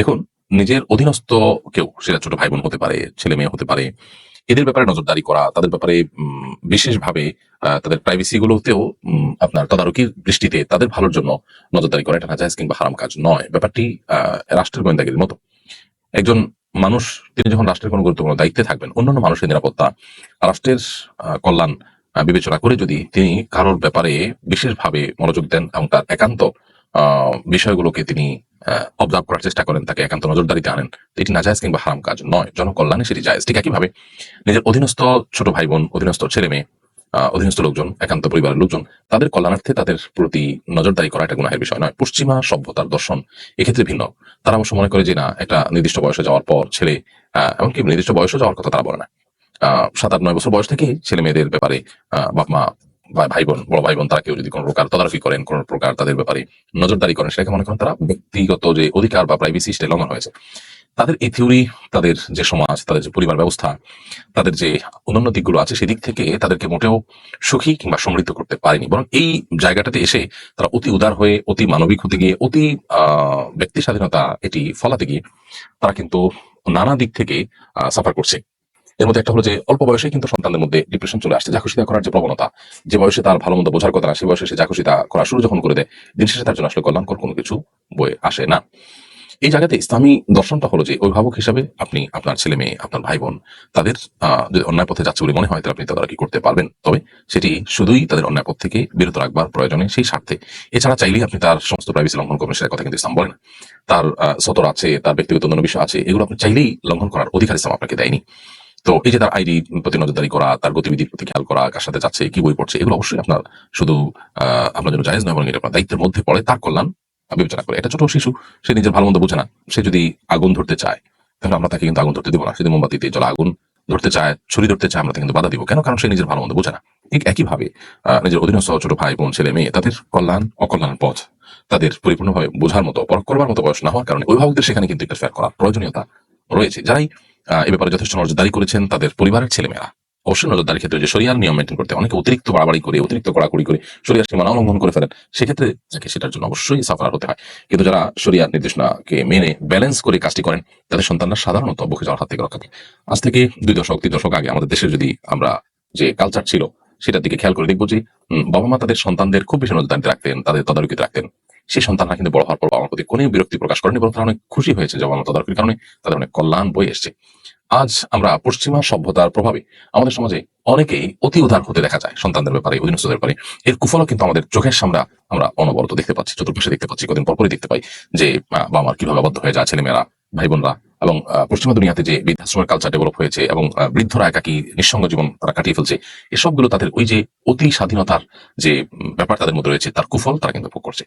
দেখুন, নিজের অধীনস্থ কেউ, সেটা ছোট ভাই বোন হতে পারে, ছেলে মেয়ে হতে পারে, এদের ব্যাপারে নজরদারি করা, তাদের ব্যাপারে বিশেষভাবে তাদের প্রাইভেসি গুলোতেও আপনার তদারকির দৃষ্টিতে তাদের ভালোর জন্য নজরদারি করা এটা নাজায়জ কিংবা হারাম কাজ নয়। ব্যাপারটি রাষ্ট্রের গোয়েন্দাগিরির মতো। একজন মানুষ, তিনি যখন রাষ্ট্রের কোনো গুরুত্বপূর্ণ দায়িত্বে থাকবেন, অন্যান্য মানুষের নিরাপত্তা, রাষ্ট্রের কল্যাণ বিবেচনা করে যদি তিনি কারোর ব্যাপারে বিশেষভাবে মনোযোগ দেন এবং তার একান্ত বিষয়গুলোকে তিনি অবজার্ভ করার চেষ্টা করেন, তাকে একান্ত নজরদারিতে আনেন এটি নাজায়জ কিংবা হারাম কাজ নয়। জনকল্যাণে সেটি জায়েজ। ঠিক একইভাবে নিজের অধীনস্থ ছোট ভাই বোন অধীনস্থ ছেলে মেয়ে অধীনস্থ লোকজন, একান্ত পরিবারের লোকজন, তাদের কল্যাণার্থে তাদের প্রতি নজরদারি করা একটা গুনাহের বিষয় নয়। পশ্চিমা সভ্যতার দর্শন এক্ষেত্রে ভিন্ন। তারা অবশ্য মনে করে যে না, একটা নির্দিষ্ট বয়সে যাওয়ার পর ছেলে এমনকি নির্দিষ্ট বয়সে যাওয়ার কথা তারা বলে না। সাত আট নয় বছর বয়স থেকেই ছেলে মেয়েদের ব্যাপারে বাপ মা ভাই বোন বড় ভাই বোন তারা কেউ যদি কোনো প্রকার তদারকি করেন, কোনো প্রকার তাদের ব্যাপারে নজরদারি করেন, সেটাকে মনে করেন তারা ব্যক্তিগত যে অধিকার বা প্রাইভেসি সেটা লঙ্ঘন হয়েছে। তাদের এই থিওরি তাদের যে সমাজ, তাদের যে পরিবার ব্যবস্থা, তাদের যে অন্যান্য দিকগুলো আছে, সেদিক থেকে তাদেরকে মোটেও সুখী কিংবা সমৃদ্ধ করতে পারেনি। বরং এই জায়গাটাতে এসে তারা অতি উদার হয়ে, অতি মানবিক হতে গিয়ে, অতি ব্যক্তি স্বাধীনতা এটি ফলাতে গিয়ে তারা কিন্তু নানা দিক থেকে সাফার করছে। এর মধ্যে একটা হলো যে, অল্প বয়সে কিন্তু সন্তানদের মধ্যে ডিপ্রেশন চলে আসছে জাকুশিতা করার যে প্রবণতা, যে বয়সে তার ভালো মন্দ বোঝার কথা না, সেই বয়সে সে জাকুশিতা করা শুরু যখন করে দেয়, দিন শেষে তার জন্য আসলে কল্যাণকর কোনো কিছু বয়ে আসে না। এই জায়গাতে ইসলামী দর্শনটা হলো যে, অভিভাবক হিসাবে আপনি আপনার ছেলে মেয়ে, আপনার ভাই বোন, তাদের যদি অন্যায় পথে যাচ্ছে বলে মনে হয়, তাহলে আপনি তদারকি করতে পারবেন। তবে সেটি শুধুই তাদের অন্যায় পথ থেকে বিরত রাখবার প্রয়োজনে, সেই স্বার্থে। এছাড়া চাইলেই আপনি তার সমস্ত প্রাইভেসি লঙ্ঘন করবেন সেটা কথা কিন্তু ইসলাম বলে না। তার সতর আছে, তার ব্যক্তিগত অন্যান্য বিষয় আছে, এগুলো আপনি চাইলেই লঙ্ঘন করার অধিকার ইসলাম আপনাকে দেয়নি। তো এই যে তার আইডি প্রতি নজরদারি করা, তার গতিবিধির প্রতি খেয়াল করা, কার সাথে যাচ্ছে, কি বই পড়ছে, এগুলো অবশ্যই আপনার শুধু আপনার জন্য জায়েজ নয় বরং এটা আপনার দায়িত্বের মধ্যে পড়ে, তার কল্যাণ বিবেচনা করে। এটা ছোট শিশু, সে নিজের ভালো মন্দ বোঝে না। সে যদি আগুন ধরতে চায়, তাহলে আমরা তাকে কিন্তু আগুন ধরতে দিব না। যদি মোমবাতিতে জল আগুন ধরতে চায়, ছুরি ধরতে চায়, আমরা কিন্তু বাধা দিব। কেন? কারণ সে নিজের ভালো মন্দ বোঝে না। ঠিক একইভাবে নিজের অধীনস্থ ছোট ভাই বোন, ছেলে মেয়ে, তাদের কল্যাণ অকল্যাণের পথ, তাদের পরিপূর্ণভাবে বোঝার মতো পরখ করবার মতো বয়স না হওয়ার কারণে অভিভাবকদের সেখানে কিন্তু ইন্টারফেয়ার করার প্রয়োজনীয়তা রয়েছে, যারাই এ ব্যাপারে যথেষ্ট নজরদারি করেছেন তাদের পরিবারের ছেলেমেয়েরা। অবশ্যই নজরদারির ক্ষেত্রে যে শরিয়ার নিয়ম মেনটেন করতে অনেকে অতিরিক্ত বাড়াবাড়ি করে, অতিরিক্ত কড়াকড়ি করে শরিয়ার সীমানা লঙ্ঘন করে ফেলেন, সেক্ষেত্রে তাকে সেটার জন্য অবশ্যই সাফার হতে হয়। কিন্তু যারা শরিয়ার নির্দেশনাকে মেনে ব্যালেন্স করে কাজটি করেন, তাদের সন্তানরা সাধারণত বকে যাওয়ার হাত থেকে রক্ষা পায়। আজ থেকে দুই দশক, তিন দশক আগে আমাদের দেশে যদি আমরা যে কালচার ছিল, সেটার দিকে খেয়াল করে দেখব যে বাবা মা তাদের সন্তানদের খুব বেশি নজরদারিতে রাখতেন, তাদের তদারকিতে রাখতেন। সেই সন্তানরা কিন্তু বড় হওয়ার পর বাবার প্রতি কোনো বিরক্তি প্রকাশ করেনি বরং তারা অনেক খুশি হয়েছে যে বাবা তদারকির কারণে তাদের অনেক কল্যাণ বই এসছে। আজ আমরা পশ্চিমা সভ্যতার প্রভাবে আমাদের সমাজে অনেকেই অতি উদার হতে দেখা যায় সন্তানদের ব্যাপারে, অধীনস্থদের ব্যাপারে। এর কুফলও কিন্তু আমাদের চোখের সামনে আমরা অনবরত দেখতে পাচ্ছি, চতুর্পাশে দেখতে পাচ্ছি, কদিন পরপরই দেখতে পাই যে বাবা মার কীভাবে আবদ্ধ হয়ে যায় ছেলেমেয়েরা ভাই বোনরা এবং পশ্চিমা দুনিয়াতে যে বৃদ্ধাশ্রমের কালচার ডেভেলপ হয়েছে এবং বৃদ্ধরা একাকি নিঃসঙ্গ জীবন তারা কাটিয়ে ফেলছে, এসবগুলো তাদের ওই যে অতি স্বাধীনতার যে ব্যাপার তাদের মধ্যে রয়েছে, তার কুফল তারা কিন্তু ভোগ করছে।